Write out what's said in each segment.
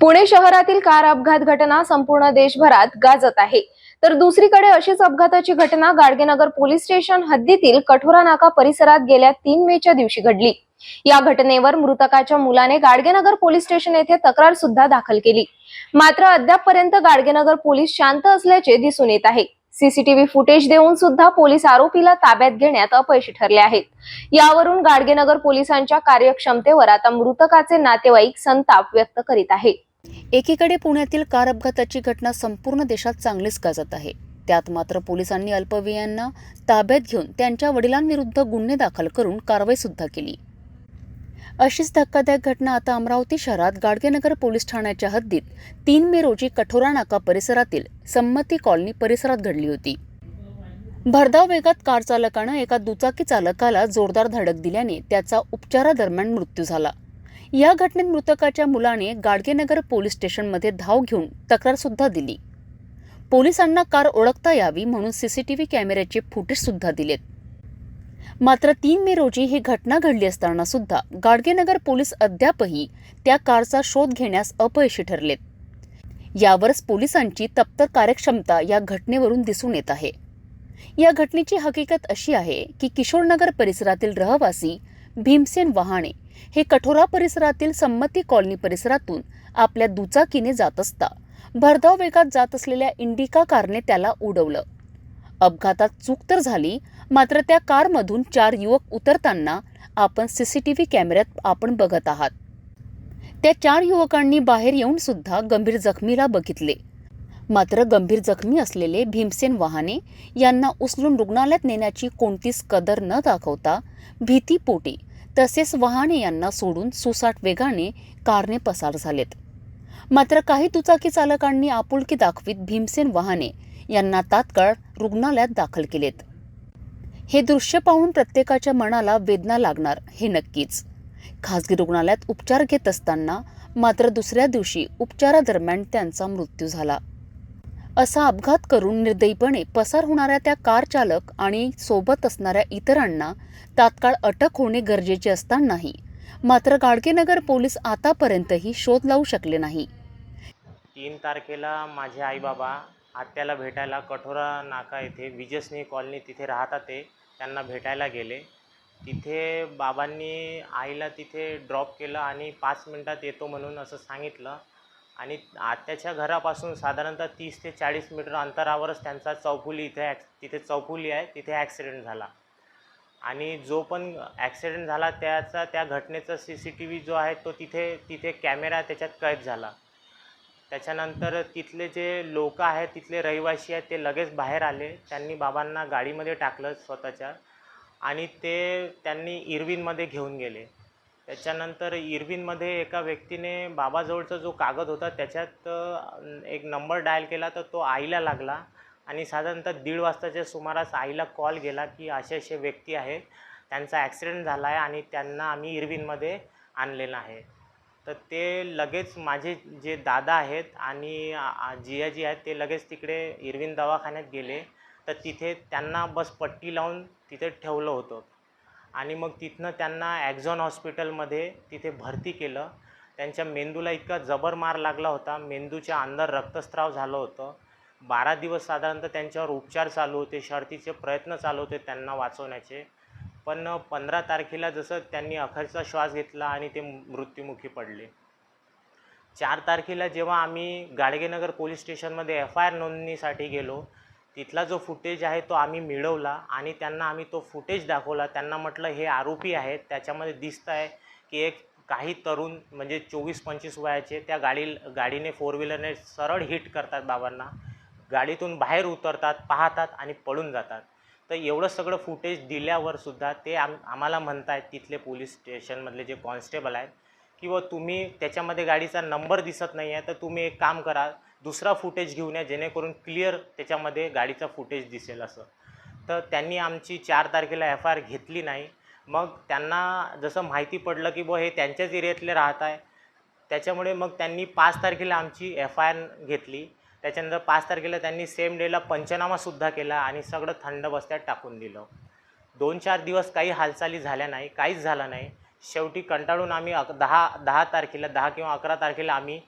पुणे शहरातील कार अपघात घटना संपूर्ण देशभरात गाजत आहे. तर दुसरीकडे अशीच अपघाताची घटना गाडगेनगर पोलीस स्टेशन हद्दीतील कठोरा नाका परिसरात गेल्या तीन मेच्या दिवशी घडली. या घटनेवर मृतकाच्या मुलाने गाडगेनगर पोलीस स्टेशन येथे तक्रार सुद्धा दाखल केली. मात्र अद्यापपर्यंत गाडगेनगर पोलीस शांत असल्याचे दिसून येत आहे. सीसीटीव्ही फुटेज देऊन सुद्धा पोलीस आरोपीला ताब्यात घेण्यात अपयशी ठरले आहेत. यावरून गाडगेनगर पोलिसांच्या कार्यक्षमतेवर आता मृतकाचे नातेवाईक संताप व्यक्त करीत आहेत. एकीकडे पुण्यातील कार अपघाताची घटना संपूर्ण देशात चांगलीच गाजत आहे. त्यात मात्र पोलिसांनी अल्पवयीयांना ताब्यात घेऊन त्यांच्या वडिलांविरुद्ध गुन्हे दाखल करून कारवाई सुद्धा केली. अशीच धक्कादायक घटना आता अमरावती शहरात गाडगेनगर पोलीस ठाण्याच्या हद्दीत. तीन मे रोजी कठोरा नाका परिसरातील संमती कॉलनी परिसरात घडली होती. भरधाव वेगात कार चालकानं एका दुचाकी चालकाला जोरदार धडक दिल्याने त्याचा उपचारादरम्यान मृत्यू झाला. या घटनेत मृतकाच्या मुलाने गाडगेनगर पोलीस स्टेशनमध्ये धाव घेऊन तक्रार सुद्धा दिली. पोलिसांना कार ओळखता यावी म्हणून सीसीटीव्ही कॅमेऱ्याचे फुटेज सुद्धा दिलेत. मात्र तीन मे रोजी ही घटना घडली असताना सुद्धा गाडगेनगर पोलीस अद्यापही त्या कारचा शोध घेण्यास अपयशी ठरलेत. यावरच पोलिसांची तप्त कार्यक्षमता या घटनेवरून दिसून येत आहे. या घटनेची हकीकत अशी आहे की किशोरनगर परिसरातील रहवासी भीमसेन वहाणे हे कठोरा परिसरातील संमती कॉलनी परिसरातून आपल्या दुचाकीने जात असता भरधाव वेगात जात असलेल्या इंडिका कारने त्याला उडवलं. अपघातात चूक तर झाली मात्र त्या कारमधून चार युवक उतरताना आपण सीसीटीव्ही कॅमेऱ्यात आपण बघत आहात. त्या चार युवकांनी बाहेर येऊन सुद्धा गंभीर जखमीला बघितले. मात्र गंभीर जखमी असलेले भीमसेन वहाने यांना उचलून रुग्णालयात नेण्याची कोणतीच कदर न दाखवता भीतीपोटी तसेच वहाने यांना सोडून सुसाट वेगाने कारने पसार झालेत. मात्र काही दुचाकी चालकांनी आपुलकी दाखवीत भीमसेन वहाने यांना तात्काळ रुग्णालयात दाखल केलेत. हे दृश्य पाहून प्रत्येकाच्या मनाला वेदना लागणार हे नक्कीच. खासगी रुग्णालयात उपचार घेत असताना मात्र दुसऱ्या दिवशी उपचारादरम्यान त्यांचा मृत्यू झाला. असा अपघात करून निर्दयीपणे पसार होणाऱ्या त्या कार चालक आणि सोबत असणाऱ्या इतरांना तात्काळ अटक होणे गरजेचे असतानाही मात्र गाडगेनगर पोलीस आतापर्यंतही शोध लावू शकले नाही. तीन तारखेला माझे आईबाबा आत्याला भेटायला कठोरा नाका येथे. विजयस्नेही कॉलनी तिथे राहतात ते. त्यांना भेटायला गेले. तिथे बाबांनी आईला तिथे ड्रॉप केलं आणि पाच मिनटात येतो म्हणून असं सांगितलं. आणि आत्याच्या घरापासून साधारणतः तीस ते चाळीस मीटर अंतरावरच त्यांचा चौफुली इथे ॲक्स तिथे चौफुली आहे. तिथे ॲक्सिडेंट झाला. आणि जो पण ॲक्सिडेंट झाला त्याचा त्या घटनेचा सी सी टी व्ही जो आहे तो तिथे तिथे कॅमेरा त्याच्यात कैद झाला. त्याच्यानंतर तिथले जे लोक आहेत तिथले रहिवासी आहेत ते लगेच बाहेर आले. त्यांनी बाबांना गाडीमध्ये टाकलं स्वतःच्या आणि ते त्यांनी इरविनमध्ये घेऊन गेले. त्याच्यानंतर इरविनमध्ये एका व्यक्तीने बाबाजवळचा जो कागद होता त्याच्यात एक नंबर डायल केला तर तो आईला लागला आणि साधारणतः दीड वाजताच्या सुमारास आईला कॉल गेला की असे असे व्यक्ती आहेत त्यांचा ॲक्सिडेंट झाला आहे आणि त्यांना आम्ही इरविनमध्ये आणलेलं आहे. तर ते लगेच माझे जे दादा आहेत आणि जियाजी आहेत ते लगेच तिकडे इरविन दवाखान्यात गेले. तर तिथे त्यांना बस पट्टी लावून तिथे ठेवलं होतं. आणि मग तिथनं त्यांना ॲक्झॉन हॉस्पिटलमध्ये तिथे भरती केलं. त्यांच्या मेंदूला इतका जबर मार लागला होता. मेंदूच्या अंदर रक्तस्राव झालं होतं. बारा दिवस साधारणतः त्यांच्यावर उपचार चालू होते. शर्थीचे प्रयत्न चालू होते त्यांना वाचवण्याचे. पण पंधरा तारखेला जसं त्यांनी अखेरचा श्वास घेतला आणि ते मृत्युमुखी पडले. चार तारखेला जेव्हा आम्ही गाडगेनगर पोलीस स्टेशनमध्ये एफ आय आर नोंदणीसाठी गेलो तिथला जो फुटेज आहे तो आम्ही मिळवला आणि त्यांना आम्ही तो फुटेज दाखवला. त्यांना म्हटलं हे आरोपी आहेत त्याच्यामध्ये दिसतं आहे की एक काही तरुण म्हणजे चोवीस पंचवीस वयाचे त्या गाडी गाडीने फोर व्हीलरने सरळ हिट करतात बाबांना. गाडीतून बाहेर उतरतात पाहतात आणि पळून जातात. तर एवढं सगळं फुटेज दिल्यावर सुद्धा ते आम आम्हाला म्हणतायत तिथले पोलीस स्टेशनमधले जे कॉन्स्टेबल आहेत की व तुम्ही त्याच्यामध्ये गाडीचा नंबर दिसत नाही आहे तर तुम्ही एक काम करा दुसरा फुटेज घेऊन या जेणेकरून क्लिअर त्याच्यामध्ये गाडीचा फुटेज दिसेल असं. तर त्यांनी आमची चार तारखेला एफ आय आर घेतली नाही. मग त्यांना जसं माहिती पडलं की बुवा हे त्यांच्याच एरियातले राहत आहे त्याच्यामुळे मग त्यांनी पाच तारखेला आमची एफ आय आर घेतली. त्याच्यानंतर पाच तारखेला त्यांनी सेम डेला पंचनामासुद्धा केला आणि सगळं थंड बस्त्यात टाकून दिलं. दोन चार दिवस काही हालचाली झाल्या नाही काहीच झालं नाही. शेवटी कंटाळून आम्ही अक दहा दहा तारखेला दहा किंवा अकरा तारखेला आम्ही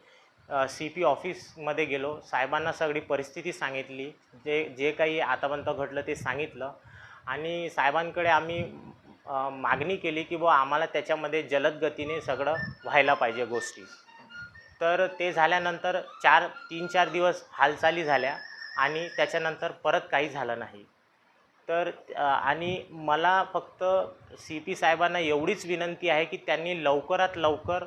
सी पी ऑफिसमध्ये गेलो. साहेबांना सगळी परिस्थिती सांगितली. जे जे काही आतापर्यंत घडलं ते सांगितलं. आणि साहेबांकडे आम्ही मागणी केली की बुवा आम्हाला त्याच्यामध्ये जलद गतीने सगळं व्हायला पाहिजे गोष्टी. तर ते झाल्यानंतर चार तीन चार दिवस हालचाली झाल्या आणि त्याच्यानंतर परत काही झालं नाही. तर आणि मला फक्त सी पी साहेबांना एवढीच विनंती आहे की त्यांनी लवकरात लवकर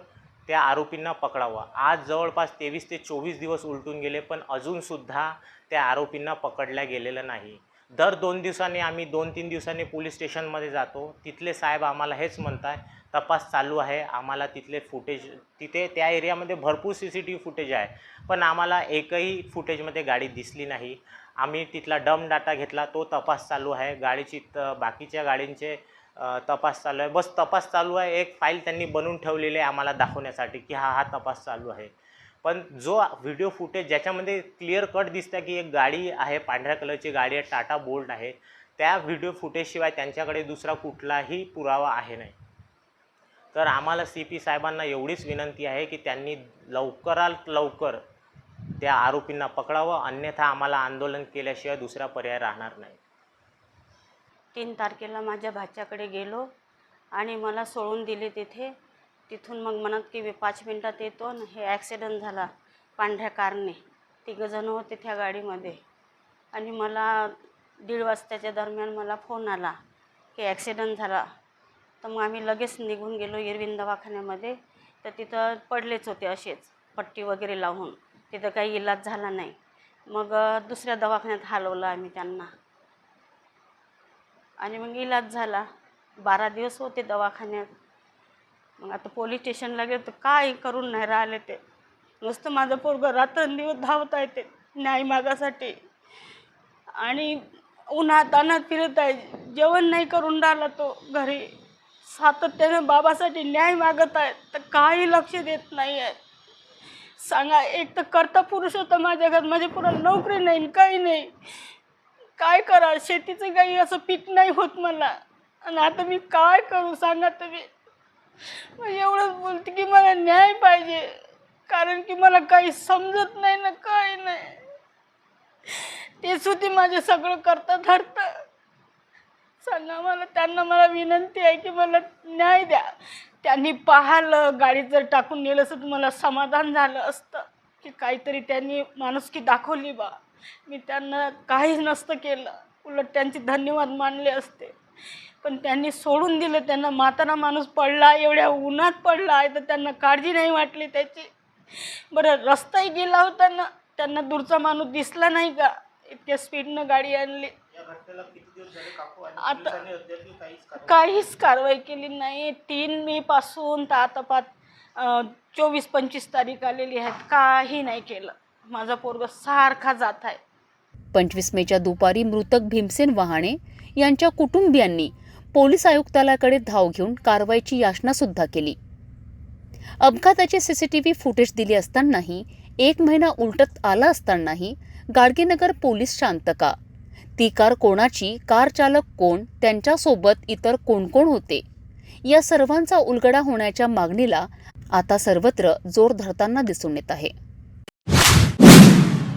त्या आरोपींना पकडावं. आज जवळपास तेवीस ते चोवीस दिवस उलटून गेले पण अजूनसुद्धा त्या आरोपींना पकडल्या गेलेलं नाही. दर दोन दिवसांनी आम्ही दोन तीन दिवसांनी पोलीस स्टेशनमध्ये जातो. तिथले साहेब आम्हाला हेच म्हणताय तपास चालू आहे आम्हाला तिथले फुटेज तिथे त्या एरियामध्ये भरपूर C C T V footage आहे. पण आम्हाला एकही फुटेजमध्ये गाडी दिसली नाही. आम्ही तिथला डम डाटा घेतला तो तपास चालू आहे. गाडीची त बाकीच्या गाडींचे तपास चालू आहे. बस तपास चालू आहे. एक फाईल त्यांनी बनवून ठेवलेली आहे आम्हाला दाखवण्यासाठी की हा हा तपास चालू आहे. पण जो व्हिडिओ फुटेज ज्याच्यामध्ये क्लिअर कट दिसतं की एक गाडी आहे पांढऱ्या कलरची गाडी आहे टाटा बोल्ट आहे त्या व्हिडिओ फुटेजशिवाय त्यांच्याकडे दुसरा कुठलाही पुरावा आहे नाही. तर आम्हाला सी पी साहेबांना एवढीच विनंती आहे की त्यांनी लवकरात लवकर त्या आरोपींना पकडावं अन्यथा आम्हाला आंदोलन केल्याशिवाय दुसरा पर्याय राहणार नाही. तीन तारखेला माझ्या भाच्याकडे गेलो आणि मला सोडून दिले तिथे. तिथून मग म्हणत की मी पाच मिनटात येतो आणि हे ॲक्सिडंट झाला पांढऱ्या कारने तिघंजणं होते त्या गाडीमध्ये. आणि मला दीड वाजताच्या दरम्यान मला फोन आला की ॲक्सिडंट झाला. तर मग आम्ही लगेच निघून गेलो इरविन दवाखान्यामध्ये. तर तिथं पडलेच होते असेच पट्टी वगैरे लावून. तिथं काही इलाज झाला नाही. मग दुसऱ्या दवाखान्यात हलवलं आम्ही त्यांना. आणि मग इलाज झाला. बारा दिवस होते दवाखान्यात. मग आता पोलीस स्टेशनला गेलो तर काय करून नाही राहिले ते? नुसतं माझं पोरगं रात्रंदिवस धावत आहे ते न्याय मागासाठी. आणि उन्हात अनात फिरत आहे जेवण नाही करून राहिला तो घरी. सातत्यानं बाबासाठी न्याय मागत आहे तर काही लक्ष देत नाही आहे. सांगा एक तर करता पुरुष होता माझ्या घरात म्हणजे माझ्या पुरा नोकरी नाही काही नाही. काय करा शेतीचं काही असं पीक नाही होत मला. आणि आता मी काय करू सांगा तुम्ही. मग एवढंच बोलते की मला न्याय पाहिजे. कारण की मला काही समजत नाही ना काय नाही. तेच सुद्धा माझे सगळं करता धरतं सांगा मला त्यांना मला विनंती आहे की मला न्याय द्या. त्यांनी पाहिलं गाडीत जर टाकून नेलं असं तर मला समाधान झालं असतं. की काहीतरी त्यांनी माणुसकी दाखवली बा. मी त्यांना काहीच नसतं केलं. उलट त्यांचे धन्यवाद मानले असते. पण त्यांनी सोडून दिलं त्यांना म्हातारा माणूस पडला एवढ्या उन्हात पडला आहे तर त्यांना काळजी नाही वाटली त्याची. बरं रस्ताही गेला होता ना त्यांना दूरचा माणूस दिसला नाही का? इतक्या स्पीडनं गाडी आणली. आता काहीच कारवाई केली नाही. तीन मे पासून तर आता पाच चोवीस पंचवीस तारीख आलेली आहेत काही नाही केलं. माझा पोरग सारखा जात आहे. पंचवीस मेच्या दुपारी मृतक भीमसेन वहाणे यांच्या कुटुंबियांनी पोलीस आयुक्तालयाकडे धाव घेऊन कारवाईची याचनासुद्धा केली. अपघाताचे सीसीटीव्ही फुटेज दिले असतानाही एक महिना उलटत आला असतानाही गाडगेनगर पोलीस शांत का? ती कार कोणाची? कार चालक कोण? त्यांच्यासोबत इतर कोण कोण होते? या सर्वांचा उलगडा होण्याच्या मागणीला आता सर्वत्र जोर धरताना दिसून येत आहे.